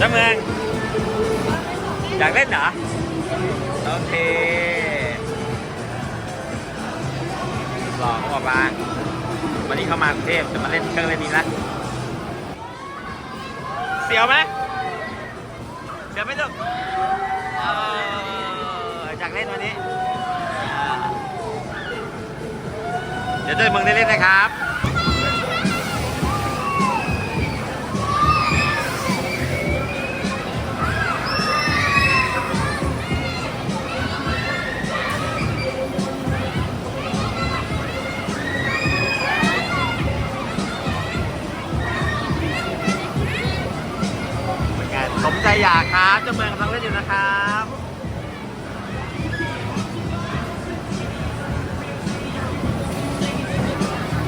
จ้าเมืองอยากเล่นเหรอ โอเคหลอกเขาบอกว่าวันนี้เข้ามากรุงเทพจะมาเล่นเครื่องเล่นนี้ละเสียวไหมเสียวไหมลูกอยากเล่นวันนี้ เดี๋ยวเดินเมืองได้เล่นนะครับ ยากครับเจ้าเมืองกำลังเล่นอยู่นะครับ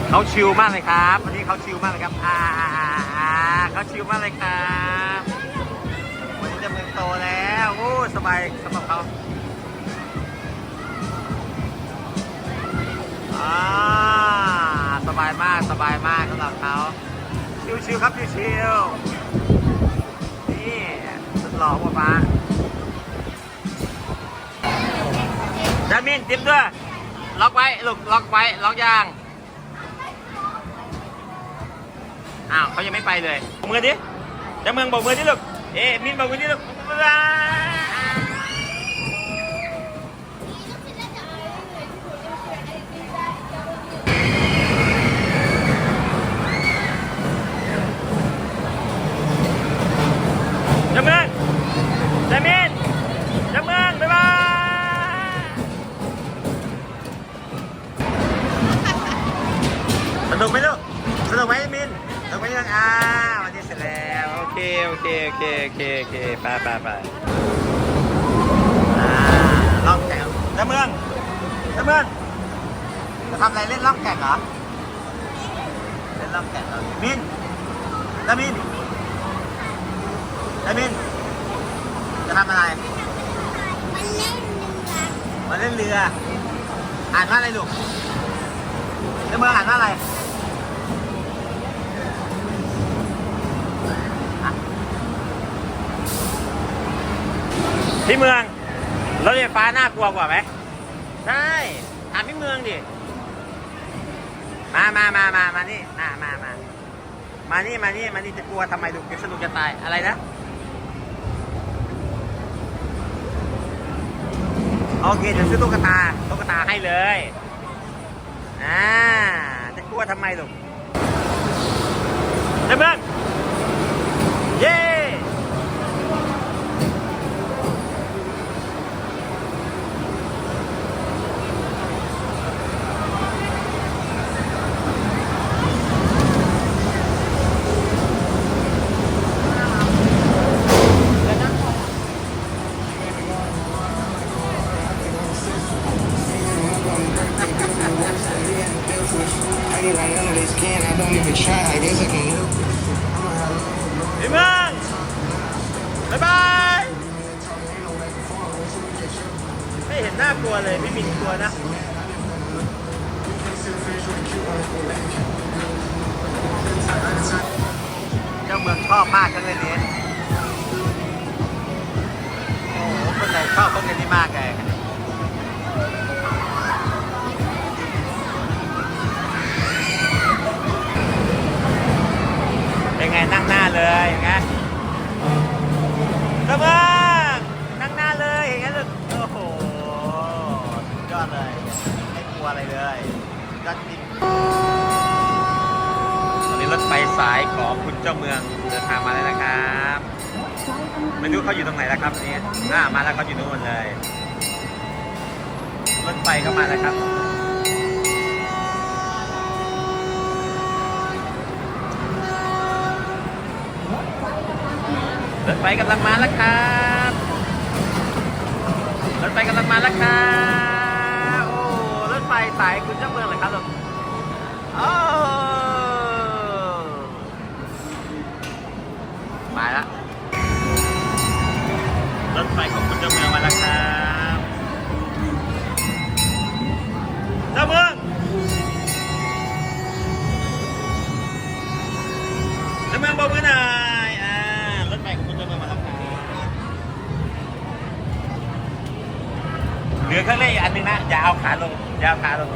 เขาชิลมากเลยครับวันนี้เขาชิลมากเลยครับอ่าเขาชิลมากเลยครับวันนี้เจ้าเมืองโตแล้วโอ้สบายสำหรับเขาอ่าสบายมากสบายมากสำหรับเขาชิลๆครับชิลๆ หล่อป๊าป๊าดามินติ๊บด้วย ล็อกไว้ลูกล็อกไว้ล็อกยาง อ้าวเขายังไม่ไปเลยบอกมือดิจะเมืองบอกมือดิลูก เอ๊มินบอกมือดิลูก เจมินจะเมืองบ๊ายบายสนุกไหมลูกสนุกไหมมินสนุกไหมยังอ่าวันนี้เสร็จแล้วโอเคโอเคโอเคโอเคโอเคไปไปไปอ่าล่องแก่งเจ้าเมืองเจ้าเมืองจะทำอะไรเล่นล่องแก่งเหรอเล่นล่องแก่งเหรอมินจามินจามิน จะทำอะไรมาเล่นเรือ อ่านว่าอะไรลูกเจ้าเมืองอ่านว่าอะไรพี่เมืองรถไฟฟ้าน่ากลัวกว่าไหมใช่ถามพี่เมืองดิ มามามามามานี่มามามามานี่ มานี่ มานี่ จะกลัวทำไมลูกสนุกจะตาย อะไรนะ โอเคเดี๋ยวซื้อตุ๊กตาตุ๊กตาให้เลยอ่าจะกลัวทำไมลูกเจ้าเมืองเย้พี่เมืองบ๊ายบาย ไม่เห็นน่ากลัวเลยไม่มีกลัวนะ เจ้าเมืองชอบมากเครื่องเล่นนี้ โอ้โหคนไหนชอบเครื่องเล่นนี้มากเลย ไงนั่าเลยเป็นไงเจ้าเมืองนั่งหน้าเลยอย่างนั้ยโอ้โหสุดยอดเลยไม่กลัวอะไรเลยยอดจริงตอนนี้รถไฟสายของคุณเจ้าเมืองเดินทางมาแล้วนะครับไม่รู้เขาอยู่ตรงไหนแล้วครับนี่อ่ามาแล้วเขาอยู่นู่นเลยรถไฟเข้ามาแล้วครับ ถไฟกำลังมาแล้วครับรถไฟกำลังมาแล้วครับโอ้รถไฟสายคุณเจ้าเมืองเหรอครับลูกโอ้มาแล้วรถไฟของคุณเจ้าเมืองมาแล้วครับเจ้าเมืองเจ้าเมืองบอกมือหน่อย เหลือเครื่องเล่นอีกอันหนึงนะ อย่าเอาขาลง อย่าเอาขาลง